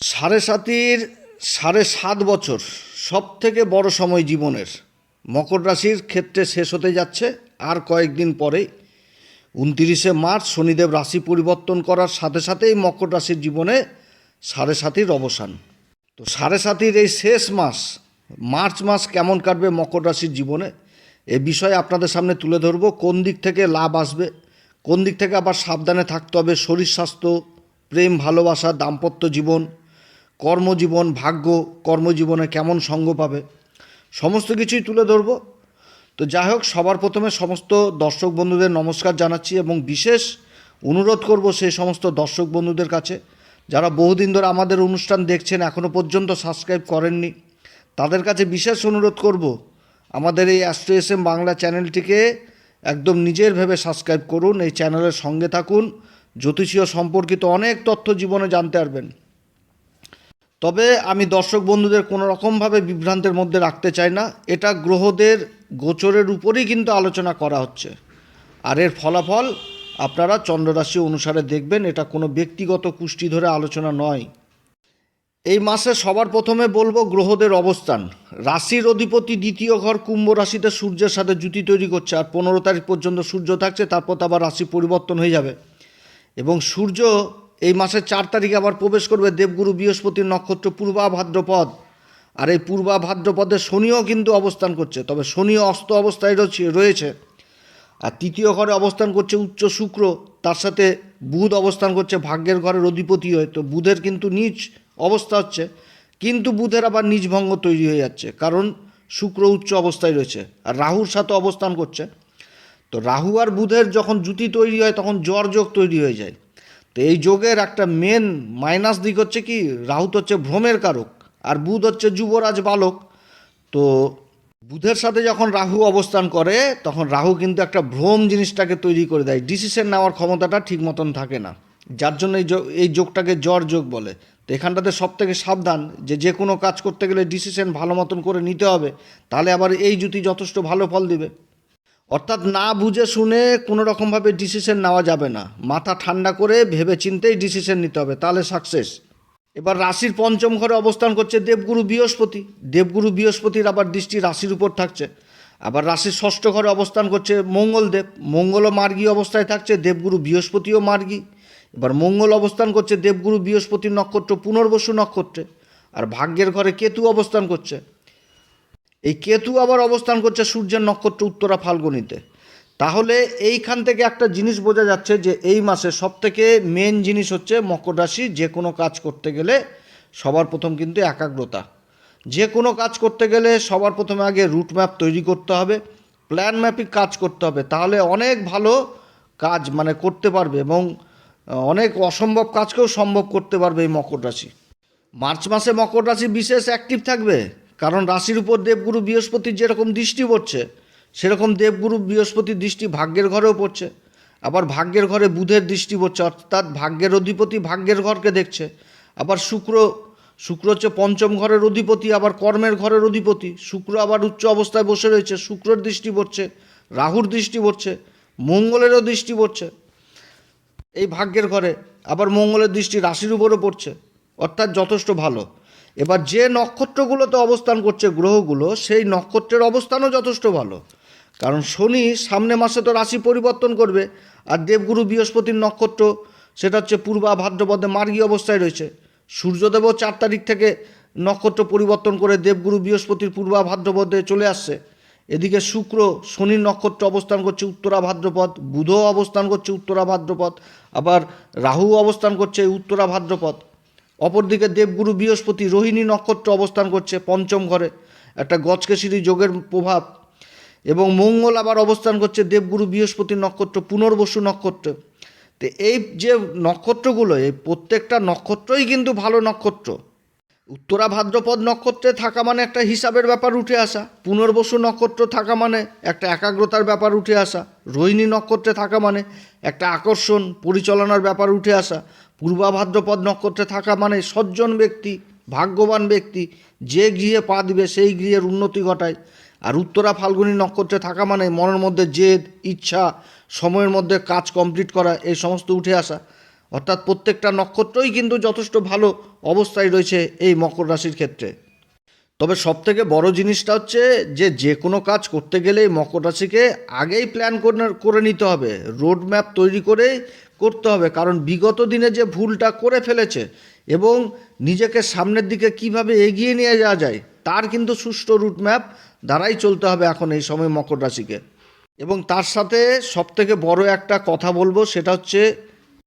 সাড়ে সাতির সাড়ে সাত বছর সব থেকে বড় সময় জীবনের। মকর রাশির ক্ষেত্রে শেষ হতে যাচ্ছে, আর কয়েকদিন পরেই। উনতিরিশে মার্চ শনিদেব রাশি পরিবর্তন করার সাথে সাথেই মকর রাশির জীবনে সাড়ে সাতির অবসান। তো সাড়ে সাতির এই শেষ মাস, মার্চ মাস কেমন কাটবে মকর রাশির জীবনে, এ বিষয়ে আপনাদের সামনে তুলে ধরবো। কোন দিক থেকে লাভ আসবে, কোন দিক থেকে আবার সাবধানে থাকতে হবে, শরীর স্বাস্থ্য, প্রেম, ভালোবাসা, দাম্পত্য জীবন কর্মজীবন, ভাগ্য কর্মজীবনে কেমন সঙ্গ পাবে, সমস্ত কিছুই তুলে ধরবো। তো যাই হোক, সবার প্রথমে সমস্ত দর্শক বন্ধুদের নমস্কার জানাচ্ছি এবং বিশেষ অনুরোধ করব সেই সমস্ত দর্শক বন্ধুদের কাছে, যারা বহুদিন ধরে আমাদের অনুষ্ঠান দেখছেন এখনও পর্যন্ত সাবস্ক্রাইব করেননি, তাদের কাছে বিশেষ অনুরোধ করব, আমাদের এই অ্যাস্ট্রো এস এম বাংলা চ্যানেলটিকে একদম নিজের ভেবে সাবস্ক্রাইব করুন, এই চ্যানেলের সঙ্গে থাকুন, জ্যোতিষীয় সম্পর্কিত অনেক তথ্য জীবনে জানতে পারবেন। তবে আমি দর্শক বন্ধুদের কোনো রকমভাবে বিভ্রান্তের মধ্যে রাখতে চাই না। এটা গ্রহদের গোচরের উপরেই কিন্তু আলোচনা করা হচ্ছে। আর এর ফলাফল আপনারা চন্দ্ররাশি অনুসারে দেখবেন, এটা কোনো ব্যক্তিগত কুষ্টি ধরে আলোচনা নয়। এই মাসে সবার প্রথমে বলব গ্রহদের অবস্থান। রাশির অধিপতি দ্বিতীয় ঘর কুম্ভ রাশিতে সূর্যের সাথে জুতি তৈরি করছে, আর পনেরো তারিখ পর্যন্ত সূর্য থাকছে, তারপর আবার রাশি পরিবর্তন হয়ে যাবে। এবং সূর্য এই মাসের চার তারিখে আবার প্রবেশ করবে দেবগুরু বৃহস্পতির নক্ষত্র পূর্বা ভাদ্রপদ আর এই পূর্বা ভাদ্রপদে শনিও কিন্তু অবস্থান করছে, তবে শনিও অস্ত অবস্থায় রয়েছে- রয়েছে। আর তৃতীয় ঘরে অবস্থান করছে উচ্চ শুক্র, তার সাথে বুধ অবস্থান করছে, ভাগ্যের ঘরের অধিপতি হয়ে। তো বুধের কিন্তু নিজ অবস্থা হচ্ছে, কিন্তু বুধের আবার নিজ ভঙ্গ তৈরি হয়ে যাচ্ছে, কারণ শুক্র উচ্চ অবস্থায় রয়েছে। আর রাহুর সাথে অবস্থান করছে, তো রাহু আর বুধের যখন জুতি তৈরি হয়, তখন জ্বর যোগ তৈরি হয়ে যায়। তো এই যোগের একটা মেন মাইনাস দিক হচ্ছে কি রাহু তো হচ্ছে ভ্রমের কারক আর বুধ হচ্ছে যুবরাজ বালক। তো বুধের সাথে যখন রাহু অবস্থান করে, তখন রাহু কিন্তু একটা ভ্রম জিনিসটাকে তৈরি করে দেয়। ডিসিশন নেওয়ার ক্ষমতাটা ঠিক মতন থাকে না। যার জন্য এই এই যোগটাকে জ্বর যোগ বলে। তো এখানটাতে সব থেকে সাবধান যে যে কোনো কাজ করতে গেলে ডিসিশন ভালো মতন করে নিতে হবে। তাহলে আবার এই জুতি যথেষ্ট ভালো ফল দিবে। অর্থাৎ না বুঝে শুনে কোনো রকমভাবে ডিসিশন নেওয়া যাবে না। মাথা ঠান্ডা করে ভেবে চিন্তেই ডিসিশন নিতে হবে, তাহলে সাকসেস এবার রাশির পঞ্চম ঘরে অবস্থান করছে দেবগুরু বৃহস্পতি। দেবগুরু বৃহস্পতির আবার দৃষ্টি রাশির উপর থাকছে। আবার রাশির ষষ্ঠ ঘরে অবস্থান করছে মঙ্গলদেব। মঙ্গলও মার্গী অবস্থায় থাকছে দেবগুরু বৃহস্পতিও মার্গী। এবার মঙ্গল অবস্থান করছে দেবগুরু বৃহস্পতির নক্ষত্র, পুনর্বসু নক্ষত্রে। আর ভাগ্যের ঘরে কেতু অবস্থান করছে। এই কেতু আবার অবস্থান করছে সূর্যের নক্ষত্র উত্তরা ফাল্গুনিতে। তাহলে এইখান থেকে একটা জিনিস বোঝা যাচ্ছে যে এই মাসে সব থেকে মেন জিনিস হচ্ছে মকর রাশি, যে কোনো কাজ করতে গেলে সবার প্রথম কিন্তু একাগ্রতা। যে কোনো কাজ করতে গেলে সবার প্রথমে আগে রুট ম্যাপ তৈরি করতে হবে প্ল্যান ম্যাপিক কাজ করতে হবে, তাহলে অনেক ভালো কাজ মানে করতে পারবে এবং অনেক অসম্ভব কাজকেও সম্ভব করতে পারবে এই মকর রাশি। মার্চ মাসে মকর রাশি বিশেষ অ্যাক্টিভ থাকবে? কারণ রাশির উপর দেবগুরু বৃহস্পতির যেরকম দৃষ্টি পড়ছে, সেরকম দেবগুরু বৃহস্পতির দৃষ্টি ভাগ্যের ঘরেও পড়ছে। আবার ভাগ্যের ঘরে বুধের দৃষ্টি পড়ছে, অর্থাৎ ভাগ্যের অধিপতি ভাগ্যের ঘরকে দেখছে। আবার শুক্র শুক্র হচ্ছে পঞ্চম ঘরের অধিপতি, আবার কর্মের ঘরের অধিপতি। শুক্র আবার উচ্চ অবস্থায় বসে রয়েছে, শুক্রের দৃষ্টি পড়ছে, রাহুর দৃষ্টি পড়ছে, মঙ্গলেরও দৃষ্টি পড়ছে এই ভাগ্যের ঘরে। আবার মঙ্গলের দৃষ্টি রাশির উপরও পড়ছে, অর্থাৎ যথেষ্ট ভালো। এবার যে নক্ষত্রগুলোতে অবস্থান করছে গ্রহগুলো, সেই নক্ষত্রের অবস্থানও যথেষ্ট ভালো। কারণ শনি সামনে মাসে তো রাশি পরিবর্তন করবে, আর দেবগুরু বৃহস্পতির নক্ষত্র, সেটা হচ্ছে পূর্বা ভাদ্রপদে মার্গী অবস্থায় রয়েছে। সূর্যদেবও চার তারিখ থেকে নক্ষত্র পরিবর্তন করে দেবগুরু বৃহস্পতির পূর্বা ভাদ্রপদে চলে আসছে। এদিকে শুক্র শনির নক্ষত্র অবস্থান করছে উত্তরা ভাদ্রপদ, বুধও অবস্থান করছে উত্তরা ভাদ্রপদ, আবার রাহু অবস্থান করছে উত্তরা ভাদ্রপদ। অপরদিকে দেবগুরু বৃহস্পতি রোহিণী নক্ষত্র অবস্থান করছে পঞ্চম ঘরে। একটা গজকেশরী যোগের প্রভাব। এবং মঙ্গল আবার অবস্থান করছে দেবগুরু বৃহস্পতি নক্ষত্র, পুনর্বসু নক্ষত্র। তো এই যে নক্ষত্রগুলো, এই প্রত্যেকটা নক্ষত্রই কিন্তু ভালো নক্ষত্র। উত্তরা ভাদ্রপদ নক্ষত্রে থাকা মানে একটা হিসাবের ব্যাপার উঠে আসা। পুনর্বসু নক্ষত্র থাকা মানে একটা একাগ্রতার ব্যাপার উঠে আসা। রোহিণী নক্ষত্রে থাকা মানে একটা আকর্ষণ, পরিচালনার ব্যাপার উঠে আসা। পূর্বা ভাদ্রপদ নক্ষত্রে থাকা মানে সজ্জন ব্যক্তি, ভাগ্যবান ব্যক্তি, যে গৃহে পা দিবে সেই গৃহের উন্নতি ঘটায়। আর উত্তরা ফাল্গুনী নক্ষত্রে থাকা মানে মনের মধ্যে জেদ, ইচ্ছা, সময়ের মধ্যে কাজ কমপ্লিট করা, এই সমস্ত উঠে আসা। অর্থাৎ প্রত্যেকটা নক্ষত্রই কিন্তু যথেষ্ট ভালো অবস্থায় রয়েছে এই মকর রাশির ক্ষেত্রে। তবে সবথেকে বড় জিনিসটা হচ্ছে যে যে কোনো কাজ করতে গেলে মকর রাশিকে আগেই প্ল্যান করে- করে নিতে হবে। রোড ম্যাপ তৈরি করেই করতে হবে, কারণ বিগত দিনে যে ভুলটা করে ফেলেছে এবং নিজেকে সামনের দিকে কীভাবে এগিয়ে নিয়ে যাওয়া যায়, তার কিন্তু সুষ্ঠু রুট ম্যাপ দ্বারাই চলতে হবে এখন এই সময় মকর রাশিকে। এবং তার সাথে সবথেকে বড় একটা কথা বলব, সেটা হচ্ছে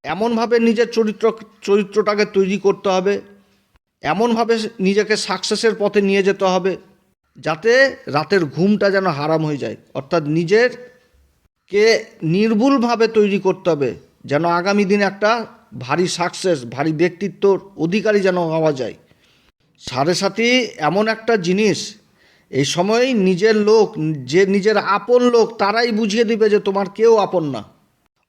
এমনভাবে নিজের চরিত্র, চরিত্রটাকে তৈরি করতে হবে, এমনভাবে নিজেকে সাকসেসের পথে নিয়ে যেতে হবে, যাতে রাতের ঘুমটা যেন হারাম হয়ে যায়। অর্থাৎ নিজের কে নির্ভুলভাবে তৈরি করতে হবে যেন আগামী দিনে একটা ভারী সাকসেস ভারী ব্যক্তিত্বর অধিকারী যেন হওয়া যায়। সাড়ে সাথী এমন একটা জিনিস, এই সময় নিজের লোক, যে নিজের আপন লোক, তারাই বুঝিয়ে দিবে যে তোমার কেউ আপন না।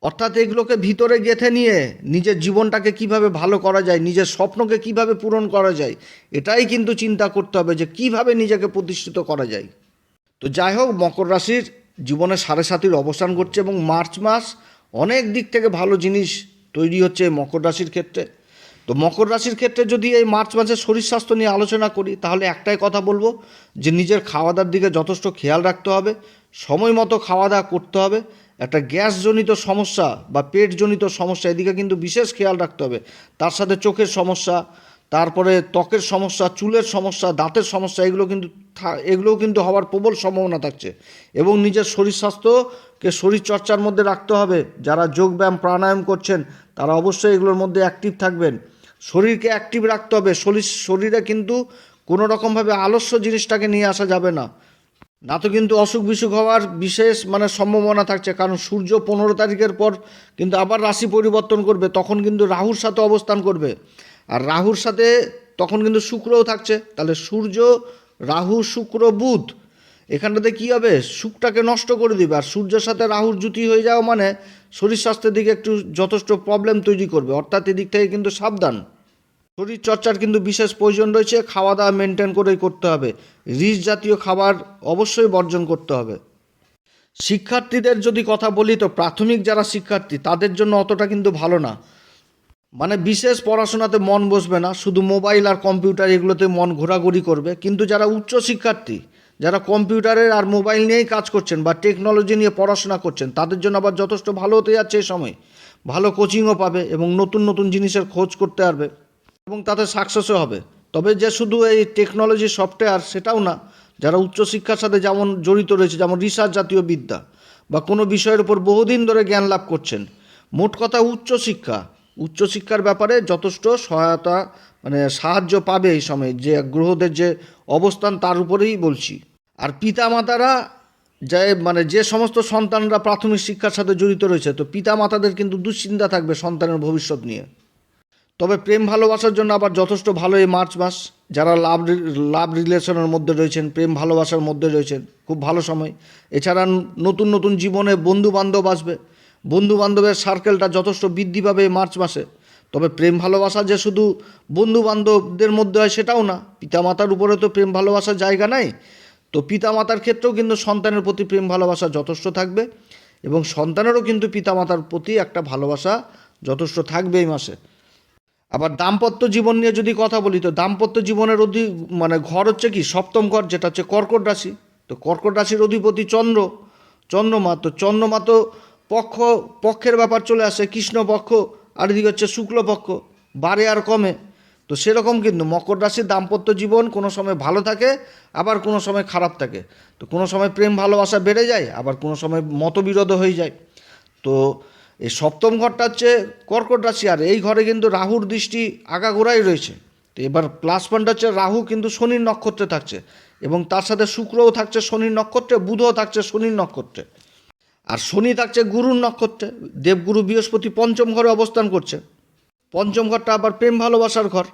অর্থাৎ এগুলোকে ভিতরে গেঁথে নিয়ে নিজের জীবনটাকে কীভাবে ভালো করা যায়, নিজের স্বপ্নকে কীভাবে পূরণ করা যায়, এটাই কিন্তু চিন্তা করতে হবে যে কীভাবে নিজেকে প্রতিষ্ঠিত করা যায়। তো যাই হোক, মকর রাশির জীবনে সাড়ে সাতির অবস্থান করছে এবং মার্চ মাস অনেক দিক থেকে ভালো জিনিস তৈরি হচ্ছে মকর রাশির ক্ষেত্রে। তো মকর রাশির ক্ষেত্রে যদি এই মার্চ মাসের শরীর স্বাস্থ্য নিয়ে আলোচনা করি, তাহলে একটাই কথা বলব যে নিজের খাওয়া দাওয়ার দিকে যথেষ্ট খেয়াল রাখতে হবে, সময় মতো খাওয়া দাওয়া করতে হবে, একটা গ্যাসজনিত সমস্যা বা পেটজনিত সমস্যা এদিকে কিন্তু বিশেষ খেয়াল রাখতে হবে। তার সাথে চোখের সমস্যা তারপরে ত্বকের সমস্যা, চুলের সমস্যা, দাঁতের সমস্যা, এগুলো কিন্তু এগুলোও কিন্তু হওয়ার প্রবল সম্ভাবনা থাকছে। এবং নিজের শরীর স্বাস্থ্যকে শরীর চর্চার মধ্যে রাখতে হবে। যারা যোগব্যায়াম প্রাণায়াম করছেন, তারা অবশ্যই এগুলোর মধ্যে অ্যাক্টিভ থাকবেন। শরীরকে অ্যাক্টিভ রাখতে হবে। শরীর, শরীরে কিন্তু কোনো রকমভাবে আলস্য জিনিসটাকে নিয়ে আসা যাবে না। না তো কিন্তু অসুখ বিসুখ হওয়ার বিশেষ মানে সম্ভাবনা থাকছে। কারণ সূর্য পনেরো তারিখের পর কিন্তু আবার রাশি পরিবর্তন করবে। তখন কিন্তু রাহুর সাথে অবস্থান করবে। আর রাহুর সাথে তখন কিন্তু শুক্রও থাকছে। তাহলে সূর্য, রাহু, শুক্র, বুধ, এখানটাতে কী হবে? সুখটাকে নষ্ট করে দিবে। আর সূর্যের সাথে রাহুর জুতি হয়ে যাওয়া মানে শরীর স্বাস্থ্যের দিকে একটু যথেষ্ট প্রবলেম তৈরি করবে। অর্থাৎ এদিক থেকে কিন্তু সাবধান। শরীর চর্চার কিন্তু বিশেষ প্রয়োজন রয়েছে। খাওয়া দাওয়া মেনটেন করেই করতে হবে। রিচ জাতীয় খাবার অবশ্যই বর্জন করতে হবে। শিক্ষার্থীদের যদি কথা বলি, তো প্রাথমিক যারা শিক্ষার্থী, তাদের জন্য অতটা কিন্তু ভালো না। মানে বিশেষ পড়াশোনাতে মন বসবে না, শুধু মোবাইল আর কম্পিউটার এগুলোতে মন ঘোরাঘুরি করবে। কিন্তু যারা উচ্চ শিক্ষার্থী, যারা কম্পিউটারের আর মোবাইল নিয়েই কাজ করছেন বা টেকনোলজি নিয়ে পড়াশোনা করছেন, তাদের জন্য আবার যথেষ্ট ভালো হতে যাচ্ছে এই সময়। ভালো কোচিংও পাবে এবং নতুন নতুন জিনিসের খোঁজ করতে পারবে এবং তাতে সাকসেসও হবে। তবে যে শুধু এই টেকনোলজি সফটওয়্যার সেটাও না, যারা উচ্চশিক্ষার সাথে যেমন জড়িত রয়েছে, যেমন রিসার্চ জাতীয় বিদ্যা বা কোনো বিষয়ের উপর বহুদিন ধরে জ্ঞান লাভ করছেন, মোট কথা উচ্চশিক্ষা উচ্চশিক্ষার ব্যাপারে যথেষ্ট সহায়তা মানে সাহায্য পাবে এই সময়। যে গ্রহদের যে অবস্থান, তার উপরেই বলছি। আর পিতামাতারা যে মানে যে সমস্ত সন্তানরা প্রাথমিক শিক্ষার সাথে জড়িত রয়েছে, তো পিতামাতাদের কিন্তু দুশ্চিন্তা থাকবে সন্তানের ভবিষ্যৎ নিয়ে। তবে প্রেম ভালোবাসার জন্য আবার যথেষ্ট ভালো এই মার্চ মাস। যারা লাভ লাভ রিলেশনের মধ্যে রয়েছেন, প্রেম ভালোবাসার মধ্যে রয়েছেন, খুব ভালো সময়। এছাড়া নতুন নতুন জীবনে বন্ধু বান্ধব আসবে। বন্ধু বান্ধবের সার্কেলটা যথেষ্ট বৃদ্ধি পাবে মার্চ মাসে। তবে প্রেম ভালোবাসা যে শুধু বন্ধু বান্ধবদের মধ্যে হয় সেটাও না, পিতামাতার উপরে তো প্রেম ভালোবাসার জায়গা নাই। তো পিতামাতার ক্ষেত্রেও কিন্তু সন্তানের প্রতি প্রেম ভালোবাসা যথেষ্ট থাকবে এবং সন্তানেরও কিন্তু পিতামাতার প্রতি একটা ভালোবাসা যথেষ্ট থাকবে এই মাসে। আবার দাম্পত্য জীবন নিয়ে যদি কথা বলি, তো দাম্পত্য জীবনের অধি মানে ঘর হচ্ছে কি? সপ্তম ঘর, যেটা হচ্ছে কর্কট রাশি। তো কর্কট রাশির অধিপতি চন্দ্র। চন্দ্রমা, তো চন্দ্রমা তো পক্ষ, পক্ষের ব্যাপার চলে আসে, কৃষ্ণ পক্ষ, আর এদিকে হচ্ছে শুক্লপক্ষ বাড়ে আর কমে। তো সেরকম কিন্তু মকর রাশির দাম্পত্য জীবন কোনো সময় ভালো থাকে, আবার কোনো সময় খারাপ থাকে। তো কোনো সময় প্রেম ভালোবাসা বেড়ে যায়, আবার কোনো সময় মতবিরোধ হয়ে যায়। তো এই সপ্তম ঘরটা হচ্ছে কর্কট রাশি, আর এই ঘরে কিন্তু রাহুর দৃষ্টি আগাগোড়াই রয়েছে। তো এবার প্লাস পয়েন্ট হচ্ছে রাহু কিন্তু শনির নক্ষত্রে থাকছে, এবং তার সাথে শুক্রও থাকছে শনির নক্ষত্রে, বুধও থাকছে শনির নক্ষত্রে। আর শনি থাকছে গুরুর নক্ষত্রে, দেবগুরু বৃহস্পতি পঞ্চম ঘরে অবস্থান করছে। পঞ্চম ঘরটা আবার প্রেম ভালোবাসার ঘর।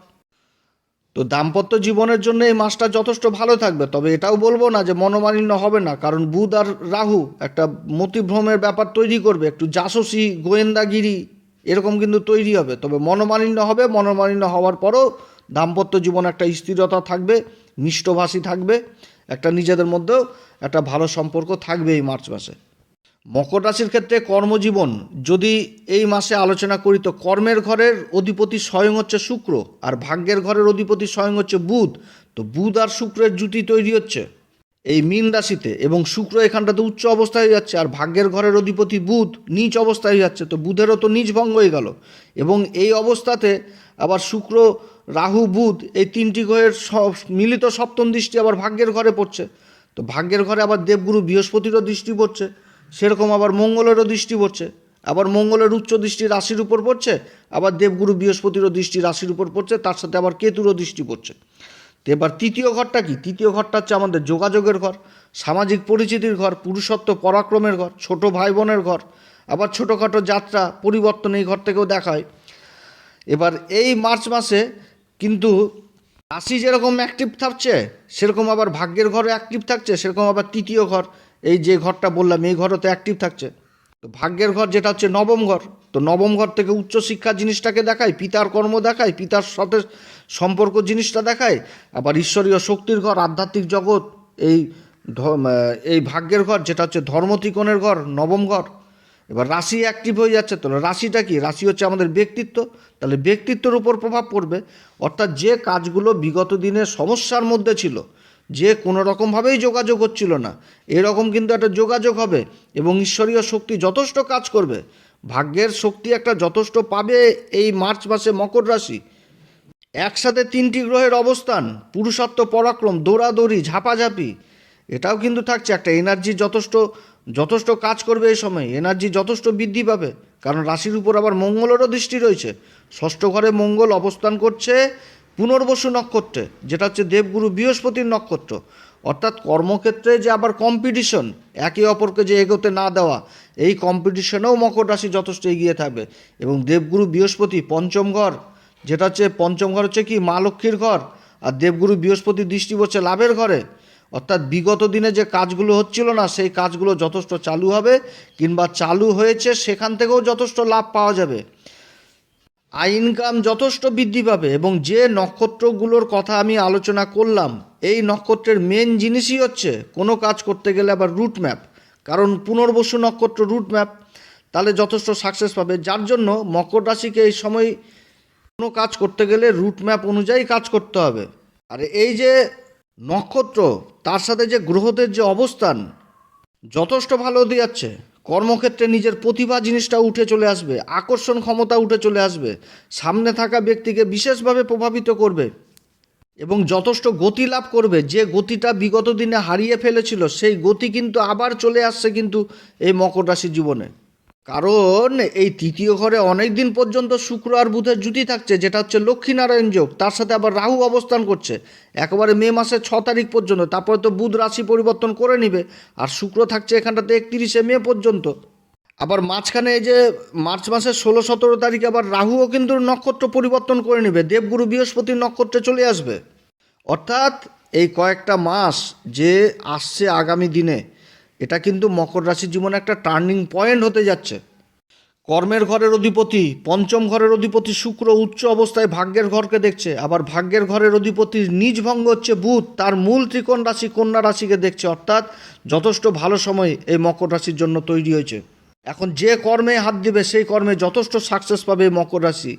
তো দাম্পত্য জীবনের জন্য এই মাসটা যথেষ্ট ভালো থাকবে, তবে এটাও বলব না যে মনোমালিন্য হবে না, কারণ বুধ আর রাহু একটা মতিভ্রমের ব্যাপার তৈরি করবে, একটু জাসসি, গোয়েন্দাগিরি, এরকম কিন্তু তৈরি হবে, তবে মনোমালিন্য হবে, মনোমালিন্য হওয়ার পরও দাম্পত্য জীবন একটা স্থিরতা থাকবে, মিষ্টভাষী থাকবে, একটা নিজেদের মধ্যেও একটা ভালো সম্পর্ক থাকবে এই মার্চ মাসে। মকর রাশির ক্ষেত্রে কর্মজীবন, যদি এই মাসে আলোচনা করি তো কর্মের ঘরের অধিপতি স্বয়ং হচ্ছে শুক্র, আর ভাগ্যের ঘরের অধিপতি স্বয়ং হচ্ছে বুধ, তো বুধ আর শুক্রের জুটি তৈরি হচ্ছে। এই মীন রাশিতে এবং শুক্র এখানটাতে উচ্চ অবস্থায় হয়ে যাচ্ছে, আর ভাগ্যের ঘরের অধিপতি বুধ নিচ অবস্থায় হয়ে যাচ্ছে, তো বুধেরও তো নিচ ভঙ্গ হয়ে গেল। এবং এই অবস্থাতে আবার শুক্র, রাহু, বুধ এই তিনটি গ্রহের সব মিলিত সপ্তম দৃষ্টি আবার ভাগ্যের ঘরে পড়ছে। তো ভাগ্যের ঘরে আবার দেবগুরু বৃহস্পতিরও দৃষ্টি পড়ছে। সেরকম আবার মঙ্গলেরও দৃষ্টি পড়ছে। আবার মঙ্গলের উচ্চ দৃষ্টি রাশির উপর পড়ছে, আবার দেবগুরু বৃহস্পতিরও দৃষ্টি রাশির উপর পড়ছে, তার সাথে আবার কেতুরও দৃষ্টি পড়ছে। তো এবার তৃতীয় ঘরটা কি? তৃতীয় ঘরটা হচ্ছে আমাদের যোগাযোগের ঘর, সামাজিক পরিচিতির ঘর, পুরুষত্ব পরাক্রমের ঘর, ছোট ভাই বোনের ঘর, আবার ছোটোখাটো যাত্রা, পরিবর্তন এই ঘর থেকেও দেখা হয় এবার এই মার্চ মাসে কিন্তু রাশি যেরকম অ্যাক্টিভ থাকছে, সেরকম আবার ভাগ্যের ঘরও অ্যাক্টিভ থাকছে, সেরকম আবার তৃতীয় ঘর এই যে ঘরটা বললাম, এই ঘরও তো অ্যাক্টিভ থাকছে। তো ভাগ্যের ঘর যেটা হচ্ছে নবম ঘর। তো নবম ঘর থেকে উচ্চশিক্ষা জিনিসটাকে দেখায়, পিতার কর্ম দেখায়, পিতার সাথে সম্পর্ক জিনিসটা দেখায়। আবার ঈশ্বরীয় শক্তির ঘর, আধ্যাত্মিক জগৎ, এই এই ভাগ্যের ঘর, যেটা হচ্ছে ধর্মত্রিকোণের ঘর, নবম ঘর। এবার রাশি অ্যাক্টিভ হয়ে যাচ্ছে তো রাশিটা কি? রাশি হচ্ছে আমাদের ব্যক্তিত্ব। তাহলে ব্যক্তিত্বের উপর প্রভাব পড়বে। অর্থাৎ যে কাজগুলো বিগত দিনে সমস্যার মধ্যে ছিল যে কোনো রকমভাবেই যোগাযোগ হচ্ছিল না। এরকম কিন্তু একটা যোগাযোগ হবে এবং ঈশ্বরীয় শক্তি যথেষ্ট কাজ করবে। ভাগ্যের শক্তি একটা যথেষ্ট পাবে এই মার্চ মাসে মকর রাশি। একসাথে তিনটি গ্রহের অবস্থান পুরুষত্ব পরাক্রম, দৌড়াদৌড়ি, ঝাপাঝাপি, এটাও কিন্তু থাকছে একটা এনার্জি যথেষ্ট যথেষ্ট কাজ করবে এই সময়। এনার্জি যথেষ্ট বৃদ্ধি পাবে, কারণ রাশির উপর আবার মঙ্গলেরও দৃষ্টি রয়েছে। ষষ্ঠ ঘরে মঙ্গল অবস্থান করছে পুনর্বসু নক্ষত্রে, যেটা হচ্ছে দেবগুরু বৃহস্পতির নক্ষত্র, অর্থাৎ কর্মক্ষেত্রে যে আবার কম্পিটিশন একে অপরকে যে এগোতে না দেওয়া, এই কম্পিটিশনেও মকর রাশি যথেষ্ট এগিয়ে থাকবে। এবং দেবগুরু বৃহস্পতি পঞ্চম ঘর, যেটা হচ্ছে পঞ্চম ঘর হচ্ছে কি? মা লক্ষ্মীর ঘর, আর দেবগুরু বৃহস্পতি দৃষ্টি পড়ছে লাভের ঘরে। অর্থাৎ বিগত দিনে যে কাজগুলো হচ্ছিল না, সেই কাজগুলো যথেষ্ট চালু হবে, কিংবা চালু হয়েছে সেখান থেকেও যথেষ্ট লাভ পাওয়া যাবে। আয় ইনকাম যথেষ্ট বৃদ্ধি পাবে এবং যে নক্ষত্রগুলোর কথা আমি আলোচনা করলাম, এই নক্ষত্রের মেন জিনিসই হচ্ছে কোনো কাজ করতে গেলে আবার রুট ম্যাপ কারণ পুনর্বসু নক্ষত্র রুট ম্যাপ তাহলে যথেষ্ট সাকসেস পাবে। যার জন্য মকর রাশিকে এই সময় কোনো কাজ করতে গেলে রুট ম্যাপ অনুযায়ী কাজ করতে হবে। আর এই যে নক্ষত্র, তার সাথে যে গ্রহদের যে অবস্থান, যথেষ্ট ভালো হতে যাচ্ছে কর্মক্ষেত্রে নিজের প্রতিভা জিনিসটা উঠে চলে আসবে, আকর্ষণ ক্ষমতা উঠে চলে আসবে, সামনে থাকা ব্যক্তিকে বিশেষভাবে প্রভাবিত করবে এবং যথেষ্ট গতি লাভ করবে। যে গতিটা বিগত দিনে হারিয়ে ফেলেছিল, সেই গতি কিন্তু আবার চলে আসছে কিন্তু এই মকর রাশির জীবনে। কারণ এই তৃতীয় ঘরে অনেক দিন পর্যন্ত শুক্র আর বুধের জুতি থাকছে, যেটা হচ্ছে লক্ষ্মীনারায়ণ যোগ। তার সাথে আবার রাহু অবস্থান করছে। একেবারে মে মাসের ছ তারিখ পর্যন্ত। তারপরে তো বুধ রাশি পরিবর্তন করে নিবে। আর শুক্র থাকছে এখানটাতে একত্রিশে মে পর্যন্ত। আবার মাঝখানে এই যে মার্চ মাসের ষোলো সতেরো তারিখে আবার রাহুও কিন্তু নক্ষত্র পরিবর্তন করে নেবে। দেবগুরু বৃহস্পতির নক্ষত্রে চলে আসবে। অর্থাৎ এই কয়েকটা মাস যে আসছে আগামী দিনে এটা কিন্তু মকর রাশির জীবনে একটা টার্নিং পয়েন্ট হতে যাচ্ছে। কর্মের ঘরের অধিপতি, পঞ্চম ঘরের অধিপতি শুক্র উচ্চ অবস্থায় ভাগ্যের ঘরকে দেখছে, আবার ভাগ্যের ঘরের অধিপতির নিজ ভঙ্গ হচ্ছে বুধ, তার মূল ত্রিকোণ রাশি কন্যা রাশিকে দেখছে, অর্থাৎ যথেষ্ট ভালো সময় এই মকর রাশির জন্য তৈরি হয়েছে। এখন যে কর্মে হাত দিবে, সেই কর্মে যথেষ্ট সাকসেস পাবে মকর রাশি।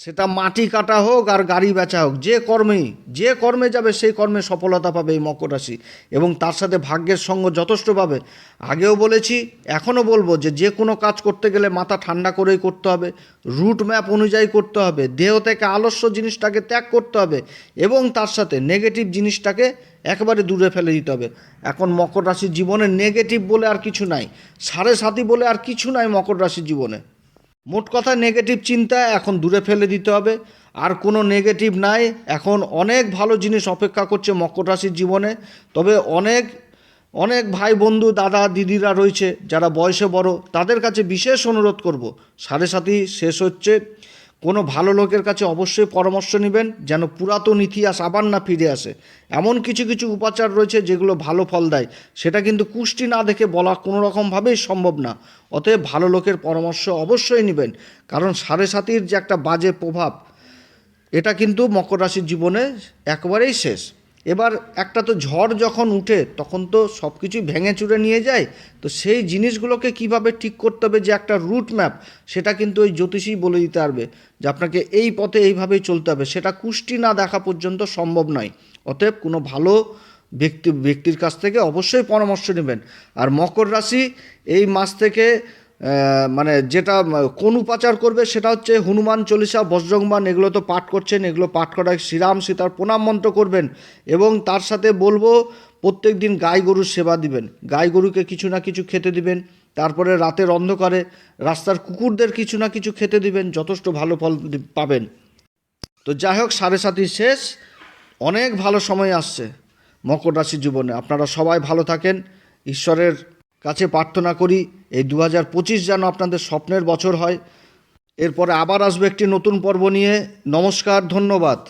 সেটা মাটি কাটা হোক আর গাড়ি বেচা হোক, যে কর্মেই, যে কর্মে যাবে সেই কর্মে সফলতা পাবে এই মকর রাশি। এবং তার সাথে ভাগ্যের সঙ্গ যথেষ্ট পাবে। আগেও বলেছি, এখনও বলব যে যে কোনো কাজ করতে গেলে মাথা ঠান্ডা করেই করতে হবে রুট ম্যাপ অনুযায়ী করতে হবে, দেহ থেকে আলস্য জিনিসটাকে ত্যাগ করতে হবে এবং তার সাথে নেগেটিভ জিনিসটাকে একেবারে দূরে ফেলে দিতে হবে। এখন মকর রাশির জীবনে নেগেটিভ বলে আর কিছু নাই, সাড়ে সাথী বলে আর কিছু নাই মকর রাশির জীবনে। মোট কথা নেগেটিভ চিন্তা এখন দূরে ফেলে দিতে হবে। আর কোনো নেগেটিভ নাই, এখন অনেক ভালো জিনিস অপেক্ষা করছে মকর রাশির জীবনে। তবে অনেক অনেক ভাই বন্ধু, দাদা, দিদিরা রয়েছে, যারা বয়সে বড়, তাদের কাছে বিশেষ অনুরোধ করব। সাড়ে সাথী শেষ হচ্ছে। কোনো ভালো লোকের কাছে অবশ্যই পরামর্শ নেবেন যেন পুরাতন ইতিহাস আবার না ফিরে আসে। এমন কিছু কিছু উপাচার রয়েছে যেগুলো ভালো ফল দেয়। সেটা কিন্তু কুষ্টি না দেখে বলা কোনো রকমভাবেই সম্ভব না। অতএব ভালো লোকের পরামর্শ অবশ্যই নেবেন। কারণ সাড়ে সাতির যে একটা বাজে প্রভাব, এটা কিন্তু মকর রাশির জীবনে একবারেই শেষ। এবার একটা তো ঝড় যখন উঠে, তখন তো সব কিছুই ভেঙে চুরে নিয়ে যায়। তো সেই জিনিসগুলোকে কীভাবে ঠিক করতে হবে যে একটা রুট ম্যাপ সেটা কিন্তু ওই জ্যোতিষী বলে দিতে পারবে যে আপনাকে এই পথে এইভাবেই চলতে হবে। সেটা কুষ্টি না দেখা পর্যন্ত সম্ভব নয়। অতএব কোনো ভালো ব্যক্তি, ব্যক্তির কাছ থেকে অবশ্যই পরামর্শ নেবেন। আর মকর রাশি এই মাস থেকে মানে যেটা, কোন উপাচার করবে সেটা হচ্ছে হনুমান চল্লিশা বজ্রংবান এগুলো তো পাঠ করছেন, এগুলো পাঠ করায় শ্রীরাম সীতার প্রণাম মন্ত্র করবেন এবং তার সাথে বলব, প্রত্যেক দিন গাই গরুর সেবা দিবেন। গাই গরুকে কিছু না কিছু খেতে দিবেন, তারপরে রাতের অন্ধকারে রাস্তার কুকুরদের কিছু না কিছু খেতে দিবেন, যথেষ্ট ভালো ফল পাবেন। তো যাই হোক, সাড়ে সাতই শেষ, অনেক ভালো সময় আসছে মকর রাশির জীবনে। আপনারা সবাই ভালো থাকেন, ঈশ্বরের কাছে প্রার্থনা করি, এই দু হাজার পঁচিশ যেন আপনাদের স্বপ্নের বছর হয়। এরপরে আবার আসবে একটি নতুন পর্ব নিয়ে। নমস্কার, ধন্যবাদ।